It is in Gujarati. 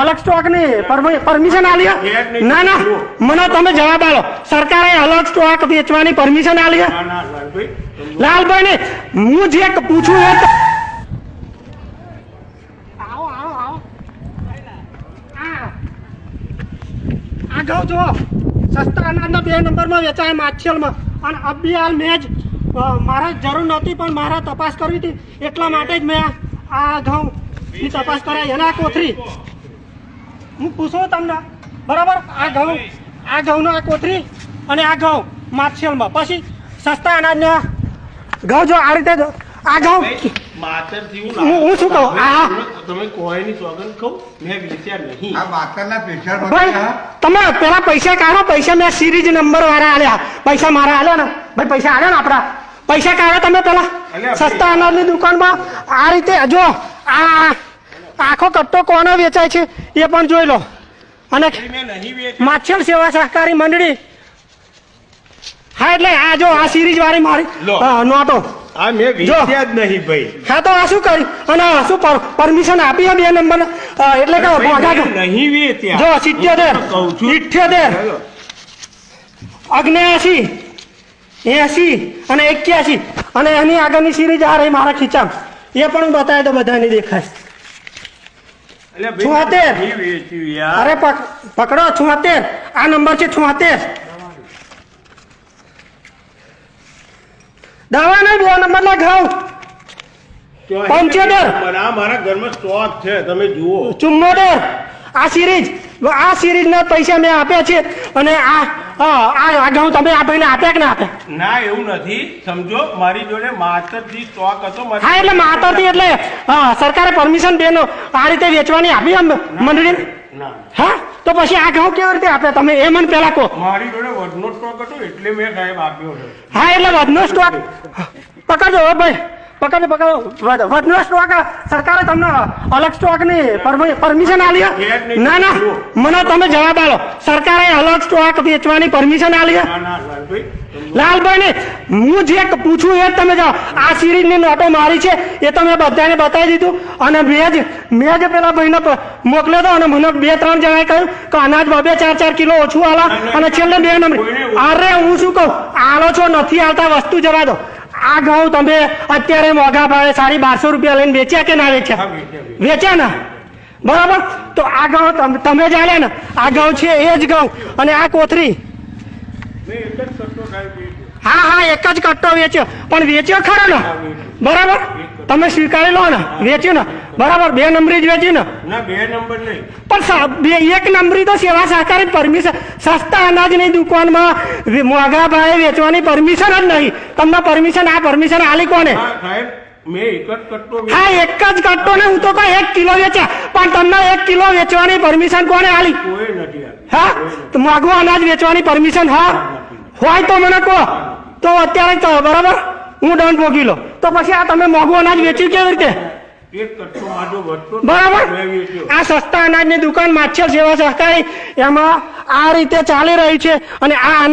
અલગ સ્ટોકની પરમિશન આલી ના ના. મને તમે જવાબ આલો સરકારે અલગ સ્ટોક વેચવાની પરમિશન આલી ના ના લાલભાઈ. ને હું જે પૂછું એ તો- જો આવો આવો. આ આ ઘઉં જુઓ. સસ્તા અનાજના બે નંબરમાં વેચાય માછિયલમાં અને અબી હાલ મેં જ મારે જરૂર નહોતી પણ મારે તપાસ કરવી હતી. એટલા માટે જ મેં આ ઘઉં ની તપાસ કરાય એના કોથરી હું પૂછું તમને? બરાબર? આ ઘઉં આ ઘઉંનો આ કોથરી અને આ ઘઉં માછેલમાં. પછી સસ્તા અનાજના ઘઉં જો આ રીતે જો, આ ઘઉં હું શું કહું? આ- તમે કોઈની સોગંદ કહું. મેં વેચ્યા નહીં. આ માતરના પેશન્ટ ભાઈ તમે પેલા પૈસા કાઢો પૈસા મેં સિરીજ નંબર વાળા આલ્યા. પૈસા મારા આલ્યા ને. ભાઈ પૈસા આલ્યા ને આપણા પૈસા કાઢો તમે પેલા. સસ્તા અનાજની દુકાનમાં આ રીતે જો આ આખો કટ્ટો કોનો વેચાય છે? એ પણ જોઈ લો. અને માછલ સેવા સહકારી મંડળી. હા એટલે આ જો આ સિરીઝ વાળી મારી નોટો આ મેં વેચ્યા જ નહીં ભાઈ. હા તો આ શું કરી અને આ શું પરમિશન આપી છે બે નંબર એટલે કે નહીં વેચ્યા. જો. અગ્નેયાસી. એસી અને એક્યાસી. અને એની આગળની સિરીઝ આ રહી મારા ખીચામાં. એ પણ હું બતાવી દો બધાને દેખાય. યાર. અરે પકડો છોતેર આ નંબર છે છોતેર દવા નહીં બે નંબર ના ઘઉં. પંચોતેર. મારા ઘરમાં સ્ટોક છે તમે જુઓ. ચુમ્મોતેર. આ સિરીઝ આ સિરીઝના પૈસા મેં આપ્યા છે અને આ આ ઘઉં તમે આ ભાઈને આપ્યા કે ના આપ્યા ના એવું નથી. સમજો મારી જોડે માતરથી સ્ટોક હતો હા એટલે માતાથી એટલે સરકારે પરમિશન બેનો આ રીતે વેચવાની આપી આમ મંડળી હા? તો પછી આ ઘઉં કેવી રીતે આપે? તમે એ મને પેલા કહો. મારી જોડે વધનો સ્ટોક હતો એટલે મેં સાહેબ આપ્યો હા એટલે વધનો સ્ટોક પકડજો ભાઈ. પકડો વધ- વધનો સ્ટોક સરકારે તમને અલગ સ્ટોકની પરમિશન આલી? ના ના. મને તમે જવાબ આલો સરકારે અલગ સ્ટોક વેચવાની પરમિશન આલી લાલભાઈ. ને હું જે પૂછું એ તમે જાઓ આ સિરીઝની નોટો મારી છે. એ તમે બધાને બતાવી દીધું. અને મેં જ મેં જ પેલા ભાઈને મોકલ્યો હતો. અને મને બે ત્રણ જણાએ કહ્યું કે અનાજ બબે ચાર ચાર કિલો ઓછું આલા. અને છેલ્લે બે નંબર અરે હું શું કહું? આલો છો નથી આવતા વસ્તુ જવા દો. આ ઘઉં તમે અત્યારે મોંઘા ભાવે સાડી બારસો રૂપિયા લઈને વેચ્યા કે ના વેચ્યા? વેચ્યા, ને? બરાબર? તો આ ઘઉં તમે જાણ્યા ને આ ઘઉં છે એ જ ઘઉં. અને આ કોથરી. હા હા એક જ કટ્ટો વેચ્યો. પણ વેચ્યો ખરો ને? બરાબર? તમે સ્વીકારી લો ને વેચ્યું ને. બરાબર બે નંબરી જ વેચ્યું ને. ના બે નંબર નહીં. પણ બે એક નંબરી તો સેવા સહકારી પરમિશન સસ્તા અનાજની દુકાનમાં મોંઘા ભાવે વેચવાની પરમિશન જ નહીં. તમને પરમિશન આ પરમિશન આલી કોને? હા એક જ કટ્ટો ને હું તો કહું એક કિલો વેચ્યા. પણ તમને એક કિલો વેચવાની પરમિશન કોને આલી? કોઈ. હા મોંઘું અનાજ વેચવાની પરમિશન હા હોય તો મને કહો. તો અત્યારે બરાબર? હું દંડ ભોગી લો. તો પછી આ તમે મોંઘું અનાજ વેચ્યું કેવી રીતે? બરાબર? આ સસ્તા અનાજની દુકાન માછર સેવા સહકારી એમાં આ રીતે ચાલી રહી છે અને આ